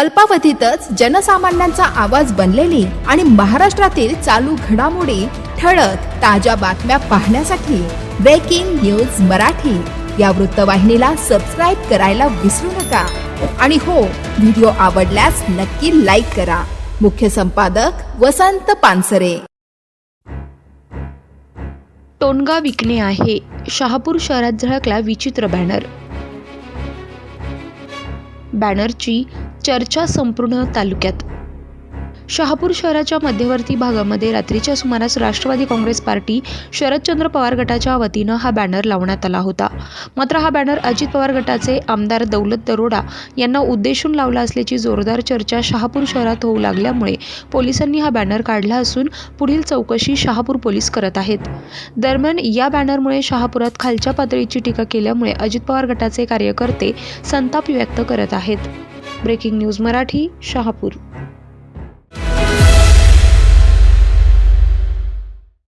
अल्पावधीतच जनसामान्यांचा आवाज बनलेली आणि महाराष्ट्रातील चालू घडामोडी ठळक ताज्या बातम्या पाहण्यासाठी ब्रेकिंग न्यूज मराठी. या वृत्तवाहिनीला सबस्क्राईब करायला विसरू नका. आणि हो व्हिडिओ आवडल्यास नक्की लाईक करा. मुख्य संपादक वसंत पानसरे. टोनगा विकणे आहे. शहापूर शहरात झळकला विचित्र बॅनर. बॅनरची चर्चा संपूर्ण तालुक्यात. शहापूर शहराच्या मध्यवर्ती भागामध्ये रात्रीच्या सुमारास राष्ट्रवादी काँग्रेस पार्टी शरदचंद्र पवार गटाच्या वतीनं हा बॅनर लावण्यात आला होता. मात्र हा बॅनर अजित पवार गटाचे आमदार दौलत दरोडा यांना उद्देशून लावला असल्याची जोरदार चर्चा शहापूर शहरात होऊ लागल्यामुळे पोलिसांनी हा बॅनर काढला असून पुढील चौकशी शहापूर पोलीस करत आहेत. दरम्यान या बॅनरमुळे शहापुरात खालच्या पातळीची टीका केल्यामुळे अजित पवार गटाचे कार्यकर्ते संताप व्यक्त करत आहेत. Breaking news Marathi Shahapur.